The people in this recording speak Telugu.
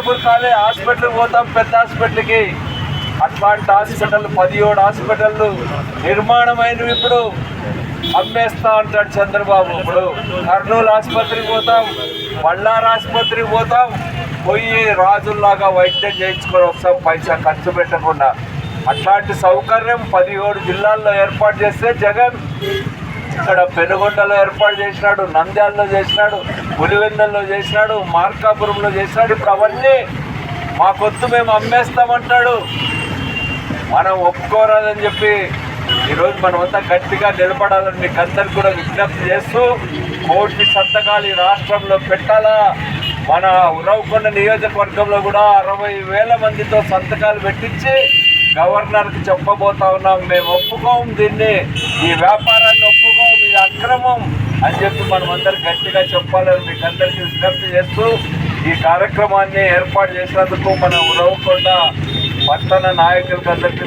అనంతపూర్ కాలే హాస్పిటల్కి పోతాం పెద్ద హాస్పిటల్కి. అట్లాంటి హాస్పిటల్ పదిహేడు హాస్పిటళ్ళు నిర్మాణమైనవి ఇప్పుడు. అమ్మేస్తా అంటాడు చంద్రబాబు ఇప్పుడు. కర్నూలు ఆసుపత్రికి పోతాం బళ్ళారు ఆసుపత్రికి పోతాం. పోయి రాజుల్లాగా వైద్యం చేయించుకొని వస్తాం పైసా ఖర్చు పెట్టకుండా. అట్లాంటి సౌకర్యం పదిహేడు జిల్లాల్లో ఏర్పాటు చేస్తే జగన్ ఇక్కడ పెనుగొండలో ఏర్పాటు చేసినాడు నంద్యాలలో చేసినాడు పులివెందల్లో చేసినాడు మార్కాపురంలో చేసినాడు. ఇప్పుడు అవన్నీ మా కొత్తు మేము అమ్మేస్తామంటాడు. మనం ఒప్పుకోరాదని చెప్పి ఈరోజు మనమంతా గట్టిగా నిలబడాలని మీకు అందరికి కూడా విజ్ఞప్తి చేస్తూ కోటి సంతకాలు ఈ రాష్ట్రంలో పెట్టాలా? మన ఉరవకొండ నియోజకవర్గంలో కూడా అరవై వేల మందితో సంతకాలు పెట్టించి గవర్నర్కి చెప్పబోతా ఉన్నాం. మేము ఒప్పుకోం దీన్ని. ఈ వ్యాపారాన్ని ఒప్పుకోం. ఇది అక్రమం అని చెప్పి మనం అందరు గట్టిగా చెప్పాలని మీకు అందరికీ విజ్ఞప్తి చేస్తూ ఈ కార్యక్రమాన్ని ఏర్పాటు చేసినందుకు మన ఉరవకొండ పట్టణ నాయకులకు అందరికీ